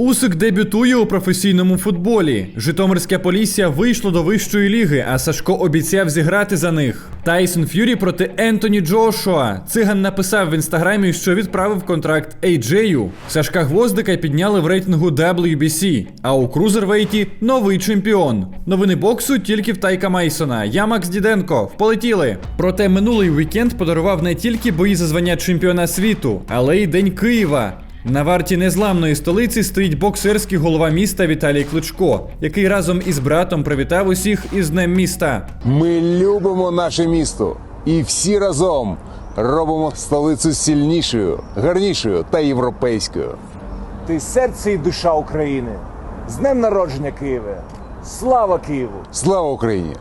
Усик дебютує у професійному футболі. Житомирське Полісся вийшло до вищої ліги, а Сашко обіцяв зіграти за них. Тайсон Ф'юрі проти Ентоні Джошуа. Циган написав в інстаграмі, що відправив контракт Ейджею. Сашка Гвоздика підняли в рейтингу WBC, а у Крузервейті новий чемпіон. Новини боксу тільки в Тайка Мейсона. Я Макс Діденко. Вполетіли. Проте минулий вікенд подарував не тільки бої за звання чемпіона світу, але й День Києва. На варті незламної столиці стоїть боксерський голова міста Віталій Кличко, який разом із братом привітав усіх із Днем міста. Ми любимо наше місто і всі разом робимо столицю сильнішою, гарнішою та європейською. Ти серце і душа України. З днем народження Києве. Слава Києву! Слава Україні!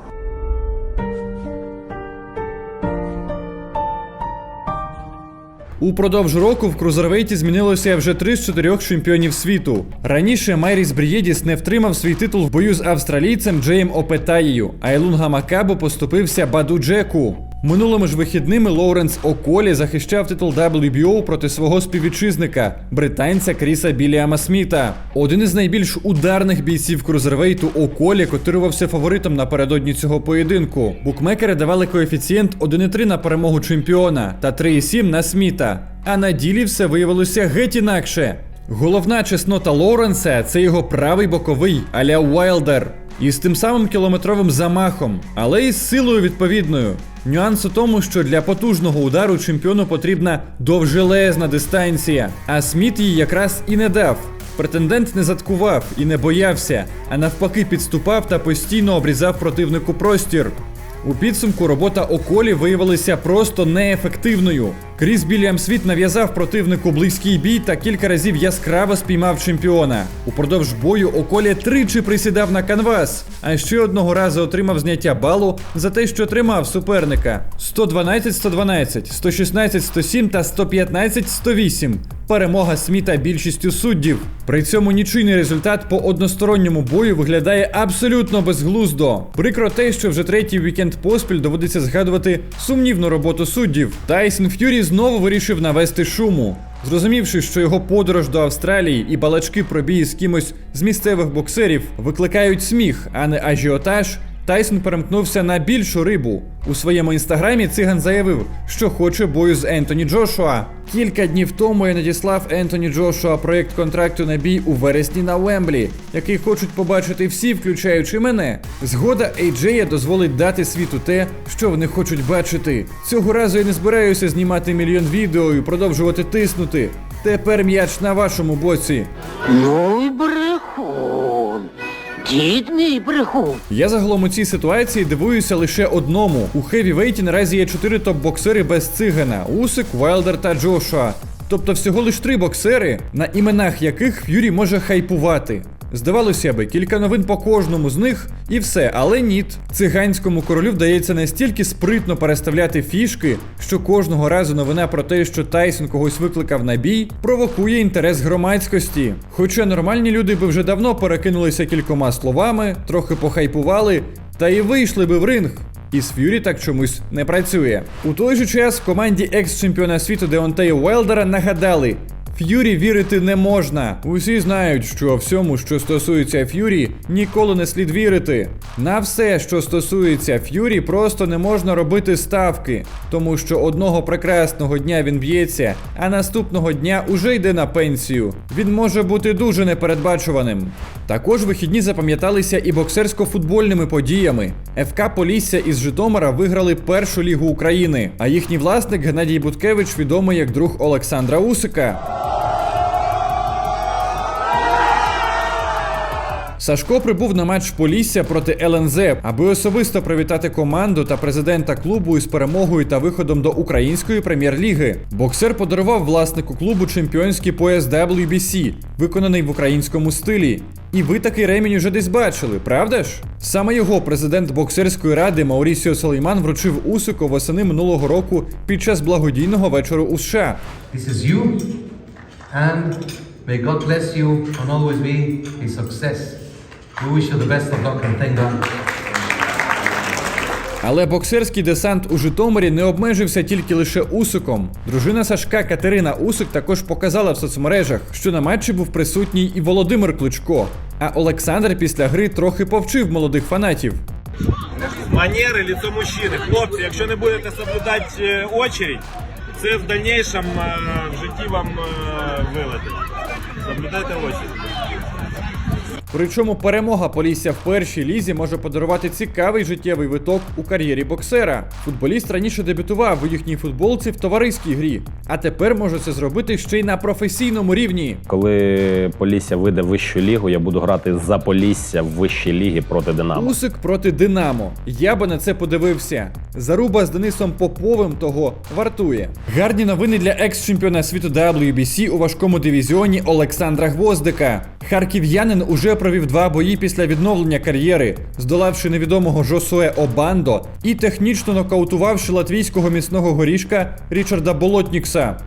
Упродовж року в крузервейті змінилося вже три з чотирьох чемпіонів світу. Раніше Майріс Брієдіс не втримав свій титул в бою з австралійцем Джеєм Опетаєю, а Ілунга Макабо поступився Баду Джеку. Минулими ж вихідними Лоуренс Околі захищав титул WBO проти свого співвітчизника, британця Кріса Біліама Сміта. Один із найбільш ударних бійців крузервейту Околі котирувався фаворитом напередодні цього поєдинку. Букмекери давали коефіцієнт 1,3 на перемогу чемпіона та 3,7 на Сміта. А на ділі все виявилося геть інакше. Головна чеснота Лоуренса це його правий боковий аля Уайлдер. Із тим самим кілометровим замахом, але із силою відповідною. Нюанс у тому, що для потужного удару чемпіону потрібна довжелезна дистанція, а Сміт її якраз і не дав. Претендент не заткував і не боявся, а навпаки підступав та постійно обрізав противнику простір. У підсумку робота Околі виявилася просто неефективною. Кріс Біліам Світ нав'язав противнику близький бій та кілька разів яскраво спіймав чемпіона. Упродовж бою Околі тричі присідав на канвас, а ще одного разу отримав зняття балу за те, що тримав суперника. 112-112, 116-107 та 115-108. Перемога Сміта більшістю суддів. При цьому нічийний результат по односторонньому бою виглядає абсолютно безглуздо. Прикро те, що вже третій вікенд поспіль доводиться згадувати сумнівну роботу суддів. Тайсон Ф'юрі знову вирішив навести шуму. Зрозумівши, що його подорож до Австралії і балачки про бій з кимось з місцевих боксерів викликають сміх, а не ажіотаж, Тайсон перемкнувся на більшу рибу. У своєму інстаграмі циган заявив, що хоче бою з Ентоні Джошуа. Кілька днів тому я надіслав Ентоні Джошуа проєкт контракту на бій у вересні на Вемблі, який хочуть побачити всі, включаючи мене. Згода Ейджея дозволить дати світу те, що вони хочуть бачити. Цього разу я не збираюся знімати мільйон відео і продовжувати тиснути. Тепер м'яч на вашому боці. Ну й брехун. Дід мій брехун. Я загалом у цій ситуації дивуюся лише одному. У хевівейті наразі є чотири топ-боксери без цигана: Усик, Вайлдер та Джошуа. Тобто всього лиш три боксери, на іменах яких Ф'юрі може хайпувати. Здавалося би, кілька новин по кожному з них і все, але ніт. Циганському королю вдається настільки спритно переставляти фішки, що кожного разу новина про те, що Тайсон когось викликав на бій, провокує інтерес громадськості. Хоча нормальні люди би вже давно перекинулися кількома словами, трохи похайпували, та і вийшли би в ринг. І з Ф'юрі так чомусь не працює. У той же час в команді екс-чемпіона світу Деонтея Уелдера нагадали. Ф'юрі вірити не можна. Усі знають, що всьому, що стосується Ф'юрі, ніколи не слід вірити. На все, що стосується Ф'юрі, просто не можна робити ставки, тому що одного прекрасного дня він б'ється, а наступного дня уже йде на пенсію. Він може бути дуже непередбачуваним. Також вихідні запам'яталися і боксерсько-футбольними подіями. ФК Полісся із Житомира виграли першу лігу України, а їхній власник Геннадій Буткевич відомий як друг Олександра Усика. Сашко прибув на матч Полісся проти ЛНЗ, аби особисто привітати команду та президента клубу із перемогою та виходом до української прем'єр-ліги. Боксер подарував власнику клубу чемпіонський пояс WBC, виконаний в українському стилі. І ви такий ремінь уже десь бачили, правда ж? Саме його президент боксерської ради Маурісіо Солейман вручив Усику восени минулого року під час благодійного вечору у США. This is you, and may God bless you and always be a success. We wish you the best of luck and thank God. Але боксерський десант у Житомирі не обмежився тільки лише Усиком. Дружина Сашка Катерина Усик також показала в соцмережах, що на матчі був присутній і Володимир Кличко. А Олександр після гри трохи повчив молодих фанатів. манери, лицо мужчини. Хлопці, якщо не будете соблюдати е, очередь, це в дальнейшем е, в житті вам е, вилетить. Соблюдайте очередь. Причому перемога Полісся в першій лізі може подарувати цікавий життєвий виток у кар'єрі боксера. Футболіст раніше дебютував у їхній футболці в товариській грі, а тепер може це зробити ще й на професійному рівні. Коли Полісся вийде в вищу лігу, я буду грати за Полісся в вищій лігі проти Динамо. Усик проти Динамо. Я би на це подивився. Заруба з Денисом Поповим того вартує. Гарні новини для екс-чемпіона світу WBC у важкому дивізіоні Олександра Гвоздика. Харків'янин уже провів два бої після відновлення кар'єри, здолавши невідомого Жосуе Обандо і технічно нокаутувавши латвійського міцного горішка Річарда Болотнікса.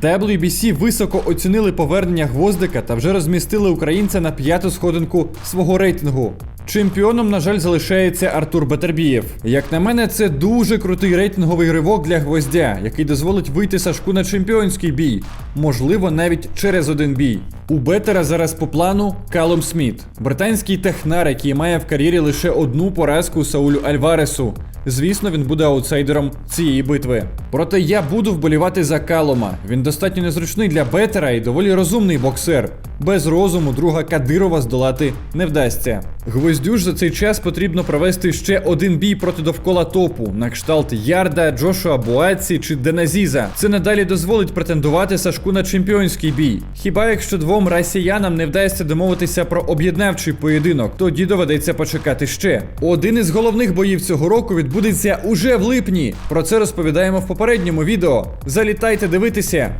WBC високо оцінили повернення гвоздика та вже розмістили українця на п'яту сходинку свого рейтингу. Чемпіоном, на жаль, залишається Артур Батербієв. Як на мене, це дуже крутий рейтинговий ривок для гвоздя, який дозволить вийти Сашку на чемпіонський бій, можливо, навіть через один бій. У Бетера зараз по плану Калум Сміт, британський технар, який має в кар'єрі лише одну поразку Саулю Альваресу. Звісно, він буде аутсайдером цієї битви. Проте я буду вболівати за Калома. Він достатньо незручний для Бетера і доволі розумний боксер. Без розуму друга Кадирова здолати не вдасться. Гвоздю ж за цей час потрібно провести ще один бій проти довкола топу на кшталт Ярда, Джошуа Буаці чи Деназіза. Це надалі дозволить претендувати Сашку на чемпіонський бій. Хіба якщо двом росіянам не вдасться домовитися про об'єднавчий поєдинок, тоді доведеться почекати ще. Один із головних боїв цього року відбудеться уже в липні. Про це розповідаємо в попередньому відео. Залітайте дивитися.